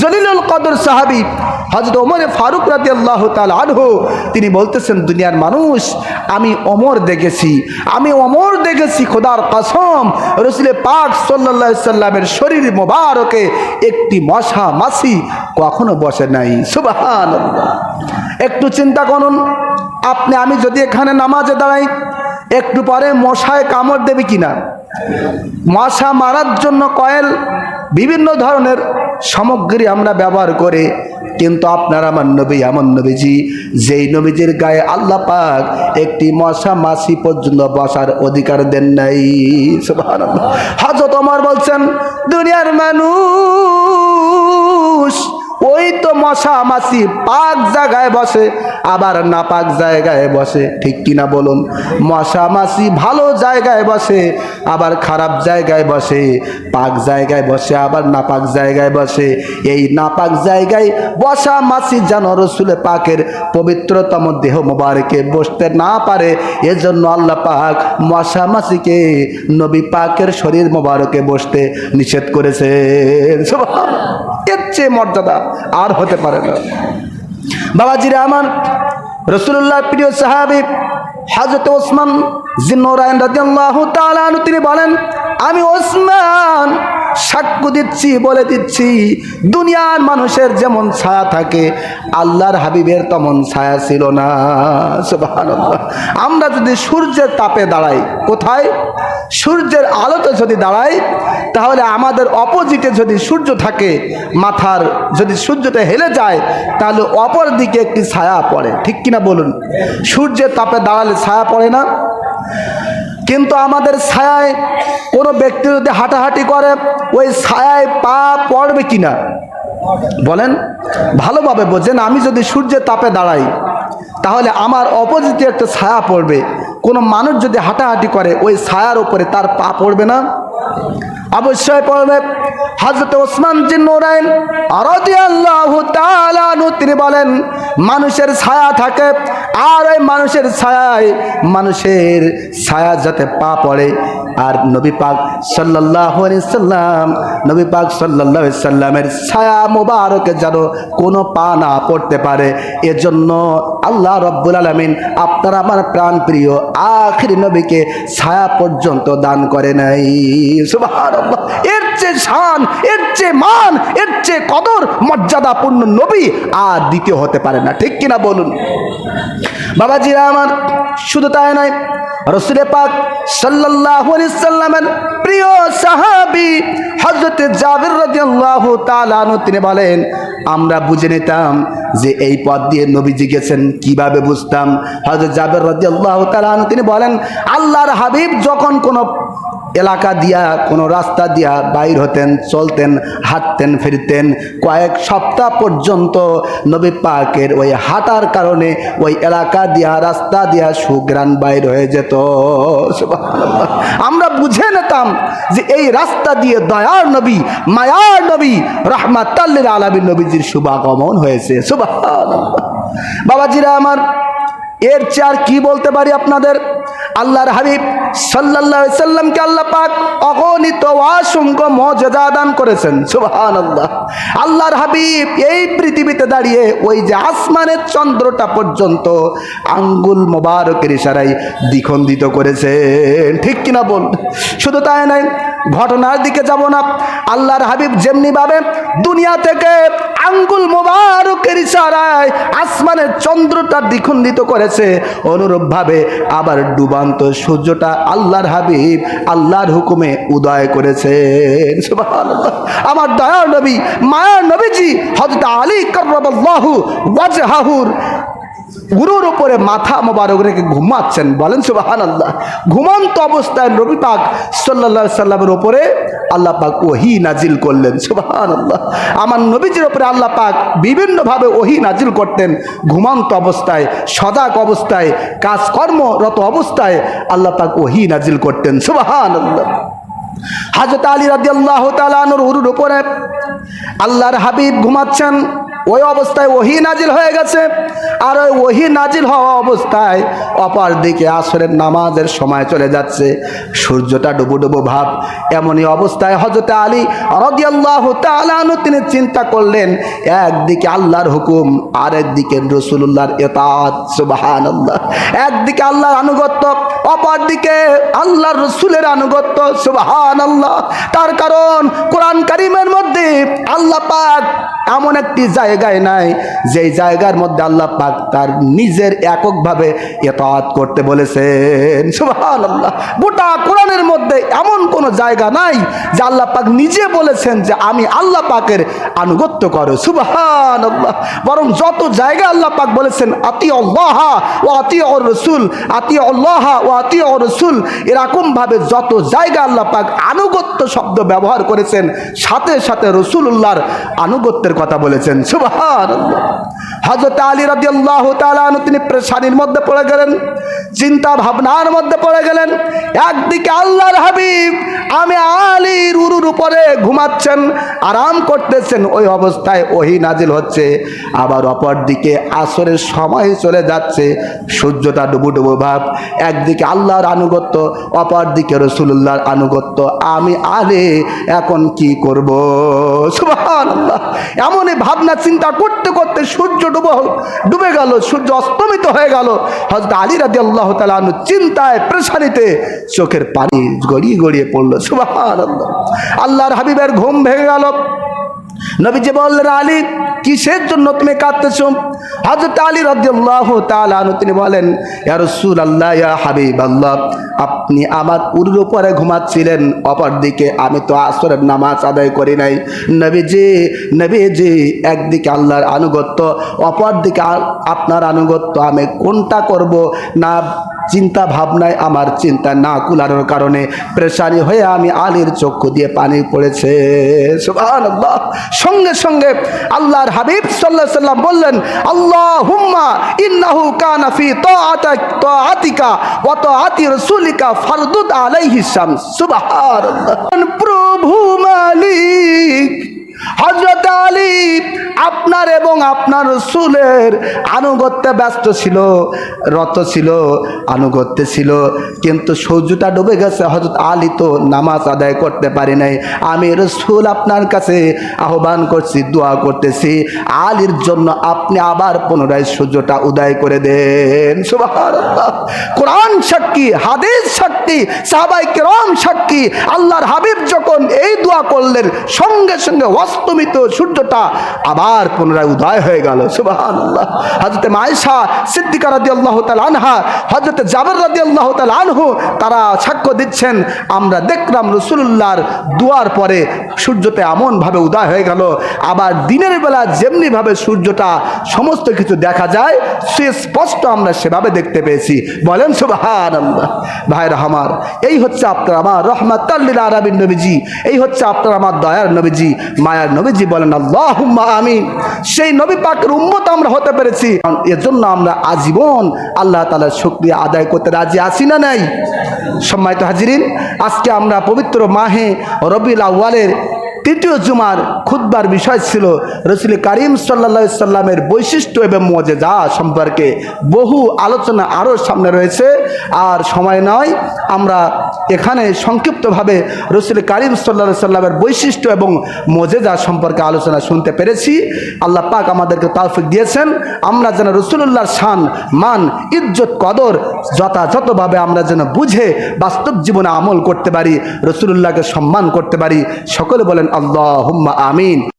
জলিলুল কদর সাহাবি হজরত ওমরে ফারুক রাজি আল্লাহ তাল আনহু, তিনি বলতেছেন, দুনিয়ার মানুষ, আমি অমর দেখেছি, আমি অমর দেখেছি, খোদার কসম, রসুলের পাক সাল্লা সাল্লামের শরীর মোবারকে একটি মশা মাসি কখনো বসে নাই। সুবাহান একটু চিন্তা করুন, আপনি, আমি যদি এখানে নামাজে দাঁড়াই, একটু পরে মশায় কামড় দেবে কিনা? মশা মারার জন্য কয়েল বিভিন্ন ধরনের সামগ্রী আমরা ব্যবহার করে, কিন্তু আপনার আমার নবী, আমার নবীজি, যেই নবীজির গায়ে আল্লাহ পাক একটি মশা মাসি পর্যন্ত বসার অধিকার দেন নাই। হাজত আমার বলছেন, দুনিয়ার মানুষ ওই তো মশা মাছি পাক জায়গায় বসে, আবার না পাক জায়গায় বসে। ঠিক কিনা বলুন? মশা মাছি ভালো জায়গায় বসে, আবার খারাপ জায়গায় বসে। পাক জায়গায় বসে, আবার নাপাক জায়গায় বসে। এই নাপাক জায়গায় বসা মাছি যেন রসুলে পাকের পবিত্রতম দেহ মোবারকে বসতে না পারে, এজন্য আল্লাহ পাক মশা মাছিকে নবী পাকের শরীর মোবারকে বসতে নিষেধ করেছে চেয়ে মর্যাদা আর হতে পারে না। বাবাজিরা আমার রসুল্লাহ প্রিয় সাহাবি হাজরত ওসমান আনহু, তিনি বলেন, আমি ওসমান, সাক্ষ্য দিচ্ছি, বলে দিচ্ছি, দুনিয়ার মানুষের যেমন ছায়া থাকে, আল্লাহর হাবিবের তেমন ছায়া ছিল না। আমরা যদি সূর্যের তাপে দাঁড়াই, কোথায়? সূর্যের আলোতে যদি দাঁড়াই তাহলে আমাদের অপোজিটে যদি সূর্য থাকে, মাথার যদি সূর্যটা হেলে যায়, তাহলে অপর দিকে একটি ছায়া পড়ে। ঠিক কিনা বলুন? সূর্যের তাপে দাঁড়ালে ছায়া পড়ে না? কিন্তু আমাদের ছায়ায় কোনো ব্যক্তি যদি হাঁটাহাঁটি করে, ওই ছায়ায় পা পড়বে কিনা? বলেন, ভালোভাবে বোঝেন, আমি যদি সূর্যের তাপে দাঁড়াই, তাহলে আমার অপোজিটে একটা ছায়া পড়বে। কোনো মানুষ যদি হাঁটাহাঁটি করে, ওই ছায়ার উপরে তার পা পড়বে না? অবশ্যই পড়বে হজরত ওসমান জিন্নুরাইন তিনি বলেন, মানুষের ছায়া থাকে, আর ওই মানুষের ছায়ায় মানুষের ছায়া যাতে পা পড়ে। আর নবী পাক সাল্লাহ সাল্লাম, নবী পাক সাল্লাহ সাল্লামের ছায়া মোবারকে যেন কোনো পা না পড়তে পারে। এজন্য আল্লাহ রব্বুল আলমিন আপনার আমার প্রাণ প্রিয় আখির নবীকে ছায়া পর্যন্ত দান করে নাই। সুবহানাল্লাহ। এর চেয়ে শান, এর চেয়ে মান, এর চেয়ে কদর, মর্যাদাপূর্ণ নবী আর দ্বিতীয় হতে পারে না। ঠিক কিনা বলুন? বাবাজিরা আমার, শুধু তাই নয় রসুলে পাক সাল্লাল্লাহু প্রিয় সাহাবী হযরত জাবির রাদিয়াল্লাহু তাআলা তিনি বলেন, আমরা বুঝে নিতাম যে এই পথ দিয়ে নবীজি গেছেন, কীভাবে বুঝতাম? হযরত জাবির রাদিয়াল্লাহু তাআলা আনহু, তিনি বলেন, আল্লাহর হাবিব যখন কোনো এলাকা দিয়া, কোনো রাস্তা দিয়া বাইর হতেন, চলতেন, হাঁটতেন, ফিরতেন। কয়েক সপ্তাহ পর্যন্ত নবী পাকের ওই হাঁটার কারণে ওই এলাকা দিয়া, রাস্তা দিয়া সুগ্রাণ বাইর হয়ে যেত। আমরা বুঝে নিতাম যে এই রাস্তা দিয়ে দয়ার নবী, মায়ার নবী রহমাতাল্লিল আলমী নবীজির শুভাগমন হয়েছে। সুবাহ বাবাজিরা আমার, এর চেয়ে আর কি বলতে পারি আপনাদের? আল্লাহর হাবিব আলাইহি সাল্লামকে আল্লাহ পাক অগণিত অসংখ্য মর্যাদা দান করেছেন। সুবহানাল্লাহ। আল্লাহর হাবিব এই পৃথিবীতে দাঁড়িয়ে ওই যে আসমানের চন্দ্রটা পর্যন্ত আঙ্গুল মোবারকের ইশারায় দ্বিখণ্ডিত করেছেন। ঠিক কিনা বল? শুধু তাই নয়, ঘটনার দিকে যাব না। আল্লাহর হাবিব যেমনি ভাবে দুনিয়া থেকে আঙ্গুল মোবারকের ইশারায় আসমানের চন্দ্রটা দ্বিখণ্ডিত করেছে, অনুরূপভাবে আবার ডুবান্ত সূর্যটা আল্লাহর হাবিব আল্লাহর হুকুমে উদয় করেছে। আমার দয়ার নবী, মায়ার নবীজি হজরত আলী কার্রাবাল্লাহু ওয়াজহাহুর গুরুর উপরে মাথা মোবারক রেখে ঘুমাচ্ছেন। বলেন সুবাহান আল্লাহ ঘুমন্ত অবস্থায় নবী পাক সাল্লা সাল্লামের ওপরে আল্লাহ পাক ওহি নাজিল করলেন। সুবাহান আল্লাহ আমার নবীজির ওপরে আল্লাহ পাক বিভিন্নভাবে ওহি নাজিল করতেন। ঘুমন্ত অবস্থায়, সজাগ অবস্থায়, কাজকর্মরত অবস্থায় আল্লাহ পাক ওহি নাজিল করতেন। সুবাহান আল্লাহ হাজরত আলী রাজি আল্লাহ তালানুর উপরে আল্লাহর হাবিব ঘুমাচ্ছেন। ওই অবস্থায় ওহি নাজিল হয়ে গেছে। আর ওই ওহি নাজিল হওয়া অবস্থায় অপর দিকে আসরের নামাজের সময় চলে যাচ্ছে। সূর্যটা ডুবু ডুবু ভাব। এমনই অবস্থায় হজরত আলী রদিয়াল্লাহ তালানু তিনি চিন্তা করলেন, একদিকে আল্লাহর হুকুম আর একদিকে রসুল্লাহর এতাত সুবাহান আল্লাহ একদিকে আল্লাহর আনুগত্য, অপর দিকে আল্লাহর রসুলের আনুগত্য। সুবাহান আল্লাহ তার কারণ কোরআন কারিমের মধ্যে আল্লাহ পাক এমন একটি জায়গায় নাই, যেই জায়গার মধ্যে আল্লাহ পাক তার নিজের এককভাবে এতাত করতে বলেছেন। সুবাহান আল্লাহ গোটা কোরআনের মধ্যে এমন কোনো জায়গা নাই, যে আল্লাহ পাক নিজে বলেছেন যে আমি আল্লাহ পাকের আনুগত্য করো। সুবাহান আল্লাহ বরং যত জায়গা আল্লাহ পাক বলেছেন আতি আল্লাহ ও আতি অর রসুল আতি আল্লাহ ও আতি অর রসুল, এরকমভাবে যত জায়গা আল্লাহ পাক আনুগত্য শব্দ ব্যবহার করেছেন, সাথে সাথে রসুল্লাহর আনুগত্যের কথা বলেছেন। সুবাহান হজরত আলী রাজি আল্লাহ তিনি প্রেশানির মধ্যে পড়ে গেলেন, চিন্তা ভাবনার মধ্যে পড়ে গেলেন। একদিকে আল্লাহর হাবিব আমি আলীর উরুর উপরে ঘুমাচ্ছেন, আরাম করতেছেন, ওই অবস্থায় ওহি নাজিল হচ্ছে। আবার অপর দিকে আসরের সময় চলে যাচ্ছে, সূর্যটা ডুবু ডুবু ভাব। একদিকে আল্লাহর আনুগত্য অপর দিকে রসুল্লাহর আনুগত্য। আমি আলে, এখন কি করব? সুবহানাল্লাহ। এমনই ভাবনা, চিন্তা করতে করতে সূর্য ডুবো ডুবে গেল, সূর্য অস্তমিত হয়ে গেল। হজরত আলী রাজি আল্লাহ তালু চিন্তায়, প্রেশানিতে চোখের পানি গড়িয়ে গড়িয়ে পড়ল। সুবাহ আল্লাহর হাবিবের ঘুম ভেঙে গেল। নবীজি বললেন, আলী, কিসের জন্য তুমি কাঁদতেছ? হজরত আলী তাআলা আনহু, তিনি বলেন, ইয়া রাসূলুল্লাহ, ইয়া হাবিবাল্লাহ, আপনি আমার উরুর উপরে ঘুমাচ্ছিলেন অপর দিকে আমি তো আসরের নামাজ আদায় করি নাই। নবীজি নবীজি, একদিকে আল্লাহর আনুগত্য অপর দিকে আপনার আনুগত্য আমি কোনটা করব না চিন্তা ভাবনায় আমার চিন্তা না কুলানোর কারণে প্রেশানি হয়ে আমি আলীর চক্ষু দিয়ে পানি পড়েছে। সঙ্গে সঙ্গে আল্লাহর হাবিব সাল্লাহ সাল্লাম বললেন আল্লাহ হুম্মা ইন্নাহু কানা ফি তাআতিকা ওয়া তাআতি রাসূলিকা ফারদুদ আলাইহি শামস। সুবহানাল্লাহ। প্রভু মালিক হজরত আলী আপনার এবং আপনার রসুলের আনুগত্যে ব্যস্ত ছিল, রত ছিল, আনুগত্যে ছিল, কিন্তু সূর্যটা ডুবে গেছে। হজরত আলী তো নামাজ আদায় করতে পারি নাই। আমি রসুল আপনার কাছে আহ্বান করছি, দোয়া করতেছি। আলীর জন্য আপনি আবার পুনরায় সূর্যটা উদয় করে দেন। কোরআন সাক্ষী, হাদিস সাক্ষী সাহাবাই কেরম সাক্ষী, আল্লাহর হাবিব যখন এই দোয়া করলেন, সঙ্গে সঙ্গে অস্তমিত সূর্যটা আবার পুনরায় উদয় হয়ে গেল। সুবাহান আল্লাহ হজরতে মায়েশা সিদ্দিকা রাদি আল্লাহ আনহা হজরতে জাবের রাদি আল্লাহ আনহু, তারা সাক্ষ্য দিচ্ছেন, আমরা দেখলাম রসুল্লাহর দুয়ার পরে সূর্যটা এমনভাবে উদয় হয়ে গেল। আবার দিনের বেলা যেমনিভাবে সূর্যটা সমস্ত কিছু দেখা যায়, সে স্পষ্ট আমরা সেভাবে দেখতে পেয়েছি। বলেন সুবাহান আল্লাহ ভাইরা আমার, এই হচ্ছে আপনার আমার রহমাতাল্লিল আরবিন নবীজি। এই হচ্ছে আপনার আমার দয়ার নবীজি। মায়ার নবীজি বলেন আল্লাহ আমিন। সেই নবী পাকের উম্মত আমরা হতে পেরেছি। এর জন্য আমরা আজীবন আল্লাহ তালার শুক্রিয়া আদায় করতে রাজি আছি না নাই? সম্মানিত হাজিরিন, আজকে আমরা পবিত্র মাহে রবিউল আউ্বালের তৃতীয় জুমার খুদ্বার বিষয় ছিল রসুল করিম সাল্লা সাল্লামের বৈশিষ্ট্য এবং মজেদা সম্পর্কে বহু আলোচনা আরও সামনে রয়েছে। আর সময় নয়, আমরা এখানে সংক্ষিপ্তভাবে রসুল করিম সাল্লা সাল্লামের বৈশিষ্ট্য এবং মজেদা সম্পর্কে আলোচনা শুনতে পেরেছি। আল্লাহ পাক আমাদেরকে তাফিক দিয়েছেন। আমরা যেন রসুল্লাহর শান, মান, ইজ্জত, কদর যথাযথভাবে আমরা যেন বুঝে বাস্তব জীবনে আমল করতে পারি রসুল্লাহকে সম্মান করতে পারি। সকলে বলেন আল্লাহ হুম্মা আমিন।